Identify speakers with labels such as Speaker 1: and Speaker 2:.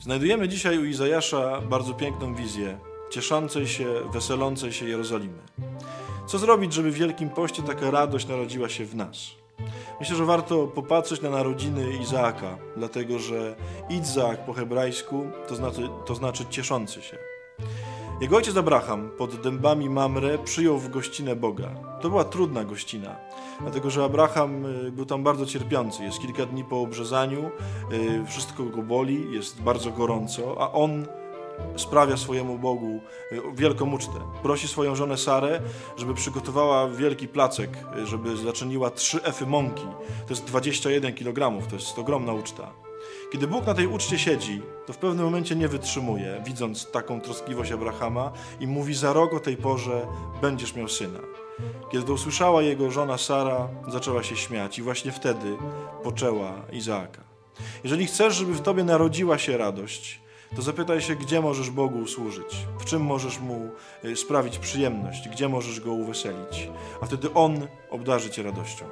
Speaker 1: Znajdujemy dzisiaj u Izajasza bardzo piękną wizję cieszącej się, weselącej się Jerozolimy. Co zrobić, żeby w Wielkim Poście taka radość narodziła się w nas? Myślę, że warto popatrzeć na narodziny Izaaka, dlatego że Izaak po hebrajsku to znaczy, to znaczy cieszący się. Jego ojciec Abraham pod dębami Mamre przyjął w gościnę Boga. To była trudna gościna, dlatego że Abraham y, był tam bardzo cierpiący. Jest kilka dni po obrzezaniu, y, wszystko go boli, jest bardzo gorąco, a on sprawia swojemu Bogu y, wielką ucztę. Prosi swoją żonę Sarę, żeby przygotowała wielki placek, żeby zaczyniła trzy efy mąki. To jest 21 kg, to jest ogromna uczta. Kiedy Bóg na tej uczcie siedzi, to w pewnym momencie nie wytrzymuje, widząc taką troskliwość Abrahama i mówi za rok o tej porze będziesz miał syna. Kiedy to usłyszała jego żona Sara, zaczęła się śmiać i właśnie wtedy poczęła Izaaka. Jeżeli chcesz, żeby w tobie narodziła się radość, to zapytaj się, gdzie możesz Bogu służyć, w czym możesz Mu y, sprawić przyjemność, gdzie możesz Go uweselić, a wtedy On obdarzy cię radością.